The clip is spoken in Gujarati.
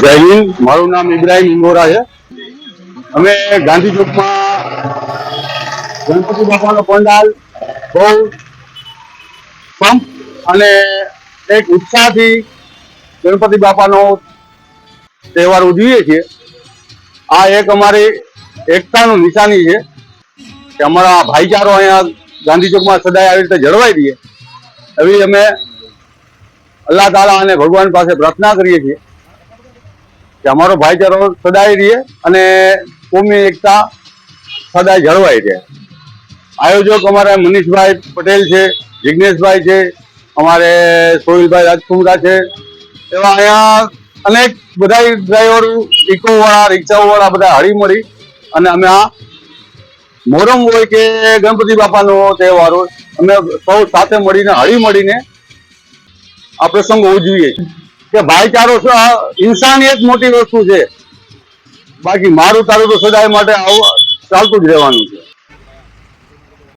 જય હિન્દ. મારું નામ ઇબ્રાહિમ ઇંગોરા છે. અમે ગાંધી ચોકમાં ગણપતિ બાપાનો પંડાલ બહુ પંપ અને એક ઉત્સાહથી ગણપતિ બાપાનો તહેવાર ઉજવીએ છીએ. આ એક અમારી એકતાનું નિશાની છે કે અમારા ભાઈચારો અહીંયા ગાંધી ચોકમાં સદાય આવી રીતે જળવાઈ રહીએ. એવી અમે અલ્લાહ તાલા અને ભગવાન પાસે પ્રાર્થના કરીએ છીએ. કે અમારો ભાઈચારો સદાય રહે અને કોમી એકતા સદાય જળવાઈ રહે આયોજક અમારા મનીષભાઈ પટેલ છે જિજ્ઞેશભાઈ છે, અમારે સોહિલભાઈ રાજકુમરા છે, એવા અહીંયા અનેક બધા ડ્રાઈવર ઇકોવાળા રિક્ષાઓવાળા બધા હળી મળી અને અમે આ મોરમ હોય કે ગણપતિ બાપાનો તહેવાર હોય, અમે સૌ સાથે મળીને હળી મળીને આ પ્રસંગો ઉજવીએ છીએ. કે ભાઈચારો છે ઇન્સાનિયત મોટી વસ્તુ છે. બાકી મારું તારું તો સદાય માટે આવું ચાલતું જ રહેવાનું.